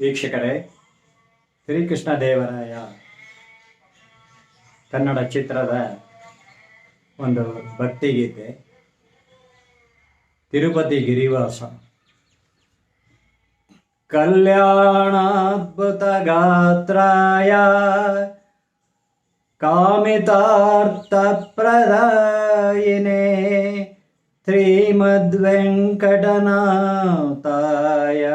ವೀಕ್ಷಕರೇ ಶ್ರೀಕೃಷ್ಣ ದೇವರಾಯ ಕನ್ನಡ ಚಿತ್ರದ ಒಂದು ಭಕ್ತಿಗೀತೆ ತಿರುಪತಿ ಗಿರಿವಾಸ. ಕಲ್ಯಾಣಾದ್ಭುತ ಗಾತ್ರಾಯ ಕಾಮಿತಾರ್ಥಪ್ರದಾಯಿನೇ ಶ್ರೀಮದ್ವೆಂಕಟನಾಥಾಯ.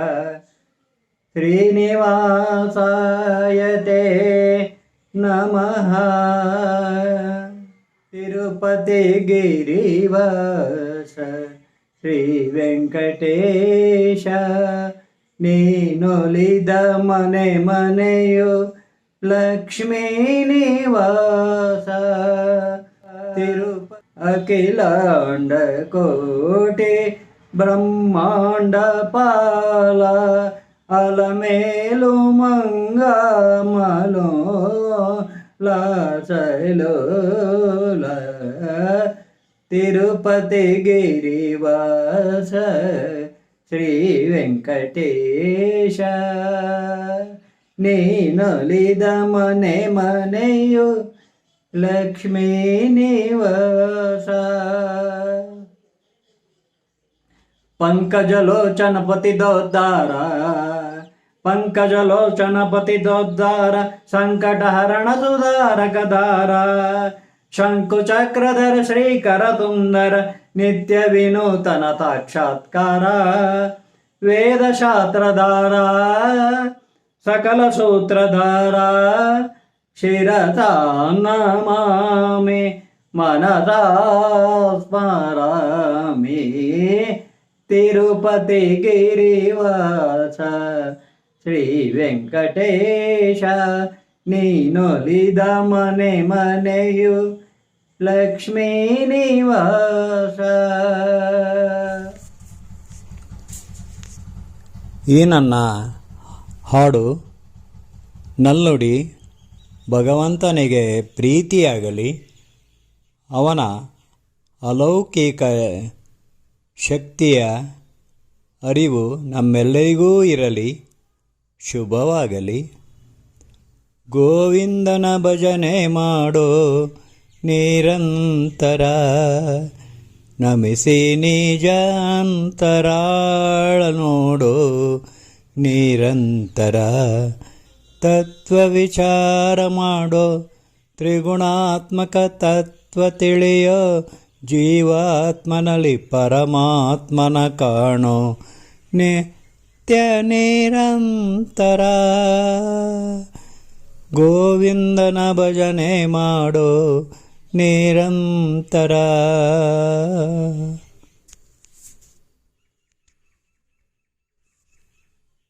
ಶ್ರೀನಿವಾಸಾಯ ತೇ ನಮಃ. ತಿರುಪತಿ ಗಿರಿವಾಸ ಶ್ರೀ ವೆಂಕಟೇಶ ನೀನೊಲಿದ ಮನೆ ಮನೆಯು ಲಕ್ಷ್ಮೀ ನಿವಾಸ. ತಿರುಪ, ಅಖಿಲಾಂಡ ಕೋಟಿ ಬ್ರಹ್ಮಾಂಡ ಪಾಲ ಅಲಮೇಲು ಮಂಗಮಲೋ ಲಾಸಲೋಲ ತಿರುಪತಿ ಗಿರಿವಾಸ ಶ್ರೀ ವೆಂಕಟೇಶ ನೀನೊಲಿದ ಮನೆ ಮನೆಯು ಲಕ್ಷ್ಮೀ ನಿವಾಸ ಪಂಕಜಲೋಚನ ಪತಿದೋದ್ಧಾರ ಪಂಕಜಲೋಚನ पङ्कजलोचनपतितोद्धार सङ्कटहरणसुधारकधार शङ्कुचक्रधर श्रीकरतुन्दर नित्यविनूतनताक्षात्कार वेदशास्त्रधारा सकलसूत्रधारा शिरसा नमामि मनसा स्मरामि तिरुपतिगिरिवास ಶ್ರೀ ವೆಂಕಟೇಶ ನೀನೊಲಿದ ಮನೆ ಮನೆಯು ಲಕ್ಷ್ಮೀ ನಿವಾಸ. ಈ ನನ್ನ ಹಾಡು ನಲ್ಲುಡಿ ಭಗವಂತನಿಗೆ ಪ್ರೀತಿಯಾಗಲಿ, ಅವನ ಅಲೌಕಿಕ ಶಕ್ತಿಯ ಅರಿವು ನಮ್ಮೆಲ್ಲರಿಗೂ ಇರಲಿ. ಶುಭವಾಗಲಿ. ಗೋವಿಂದನ ಭಜನೆ ಮಾಡೋ ನಿರಂತರ, ನಮಿಸಿ ನಿಜಾಂತರಾಳ ನೋಡೋ ನಿರಂತರ, ತತ್ವ ವಿಚಾರ ಮಾಡೋ ತ್ರಿಗುಣಾತ್ಮಕ ತತ್ವ ತಿಳಿಯೋ ಜೀವಾತ್ಮನಲ್ಲಿ ಪರಮಾತ್ಮನ ಕಾಣೋ ನಿತ್ಯ ನಿರಂತರ ಗೋವಿಂದನ ಭಜನೆ ಮಾಡೋ ನಿರಂತರ.